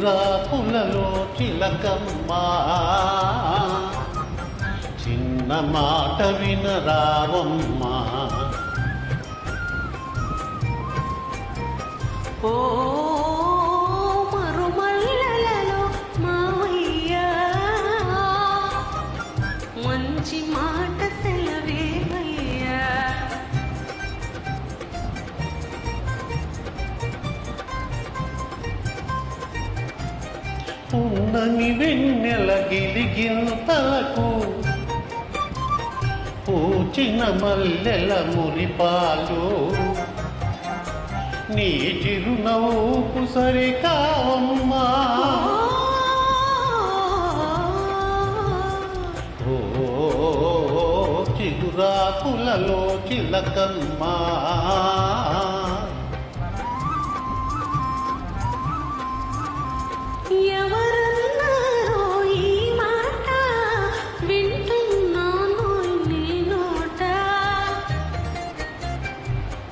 ఓ చిగురాకులలో చిలకమ్మా చిన్న మాట వినరావమ్మా ఓ ఉన్నని వెన్నెల గిలిగింతలకు పూచిన మల్లెల మురిపాలు నీ చిరునవ్వుకు సరి కావమ్మా. ఓ చిగురాకులలో చిలకమ్మా.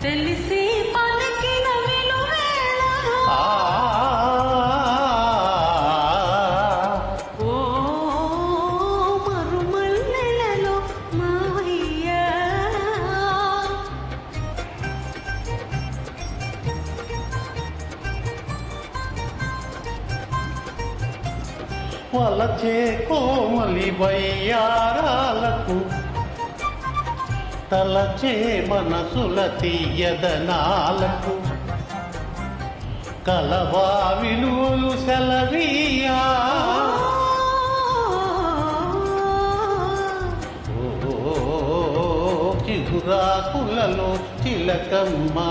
తెలిసి పలికిన ఓ మరుమల్లెలలో మావయ్య. వలచే కోమలి వయ్యారాలకు తలచే మనసుల తీయదనాలకు కలవా విలువలు సెలవీయా. ఓ చిగురాకులలో చిలకమ్మా.